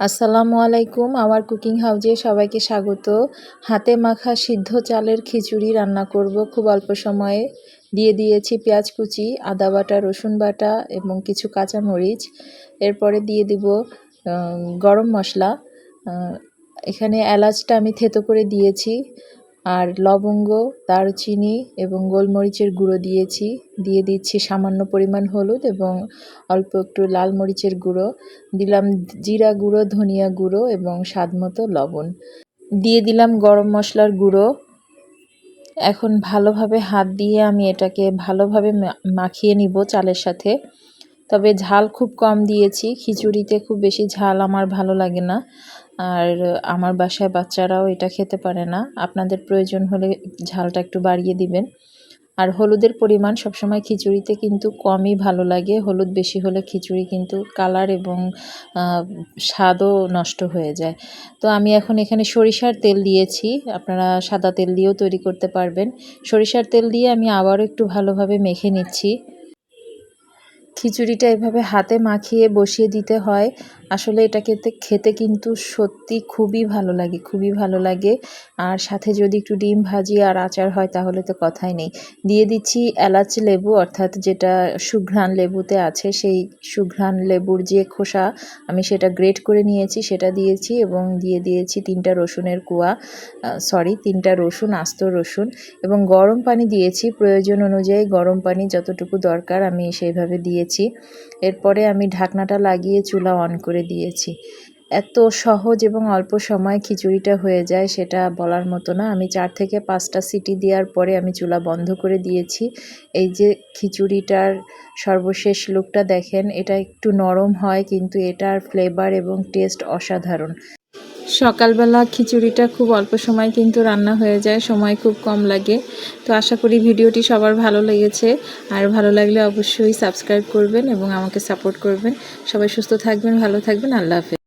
আসসালামু আলাইকুম, আমার কুকিং হাউজে সবাইকে স্বাগত। হাতে মাখা সিদ্ধ চালের খিচুড়ি রান্না করব খুব অল্প সময়ে। দিয়ে দিয়েছি পেঁয়াজ কুচি, আদা বাটা, রসুন বাটা এবং কিছু কাঁচা মরিচ এরপরে দিয়ে দিব গরম মশলা। এখানে এলাচটা আমি থেতো করে দিয়েছি। আর লবঙ্গ, দারুচিনি এবং গোলমরিচের গুঁড়ো দিয়েছি। দিয়ে দিচ্ছি সামান্য পরিমাণ হলুদ এবং অল্প একটু লাল মরিচের গুঁড়ো। দিলাম জিরা গুঁড়ো, ধনিয়া গুঁড়ো এবং স্বাদ মতো লবণ। দিয়ে দিলাম গরম মশলার গুঁড়ো। এখন ভালোভাবে হাত দিয়ে আমি এটাকে ভালোভাবে মাখিয়ে নিব চালের সাথে। তবে ঝাল খুব কম দিয়েছি। খিচুড়িতে খুব বেশি ঝাল আমার ভালো লাগে না। আর আমার বাসায় বাচ্চারাও এটা খেতে পারে না। আপনাদের প্রয়োজন হলে ঝালটা একটু বাড়িয়ে দিবেন। আর হলুদের পরিমাণ সবসময় খিচুড়িতে কিন্তু কমই ভালো লাগে। হলুদ বেশি হলে খিচুড়ি কিন্তু কালার এবং স্বাদও নষ্ট হয়ে যায়। তো আমি এখন এখানে সরিষার তেল দিয়েছি। আপনারা সাদা তেল দিয়েও তৈরি করতে পারবেন। সরিষার তেল দিয়ে আমি আবারও একটু ভালোভাবে মেখে নিচ্ছি। খিচুড়িটা এভাবে হাতে মাখিয়ে বসিয়ে দিতে হয়। আসলে এটা খেতে খেতে কিন্তু সত্যি খুবই ভালো লাগে, খুবই ভালো লাগে। আর সাথে যদি একটু ডিম ভাজি আর আচার হয় তাহলে তো কথাই নেই। দিয়ে দিচ্ছি এলাচ লেবু, অর্থাৎ যেটা সুঘ্রাণ লেবুতে আছে সেই সুঘ্রাণ লেবুর যে খোসা, আমি সেটা গ্রেট করে নিয়েছি, সেটা দিয়েছি এবং দিয়ে দিয়েছি তিনটা রসুনের কুয়া সরি তিনটা রসুন, আস্ত রসুন এবং গরম পানি দিয়েছি। প্রয়োজন অনুযায়ী গরম পানি যতটুকু দরকার আমি সেইভাবে দিয়েছি। এরপরে আমি ঢাকনাটা লাগিয়ে চুলা অন করে দিয়েছি। এত সহজ এবং অল্প সময় খিচুড়িটা হয়ে যায় সেটা বলার মতো না। আমি চার থেকে পাঁচটা সিটি দেওয়ার পরে আমি চুলা বন্ধ করে দিয়েছি। এই যে খিচুড়িটার সর্বশেষ লুকটা দেখেন, এটা একটু নরম হয় কিন্তু এটার ফ্লেভার এবং টেস্ট অসাধারণ। সকালবেলা খিচুড়িটা খুব অল্প সময় কিন্তু রান্না হয়ে যায়, সময় খুব কম লাগে। তো আশা করি ভিডিওটি সবার ভালো লেগেছে। আর ভালো লাগলে অবশ্যই সাবস্ক্রাইব করবেন এবং আমাকে সাপোর্ট করবেন। সবাই সুস্থ থাকবেন, ভালো থাকবেন, আল্লাহ হাফেজ।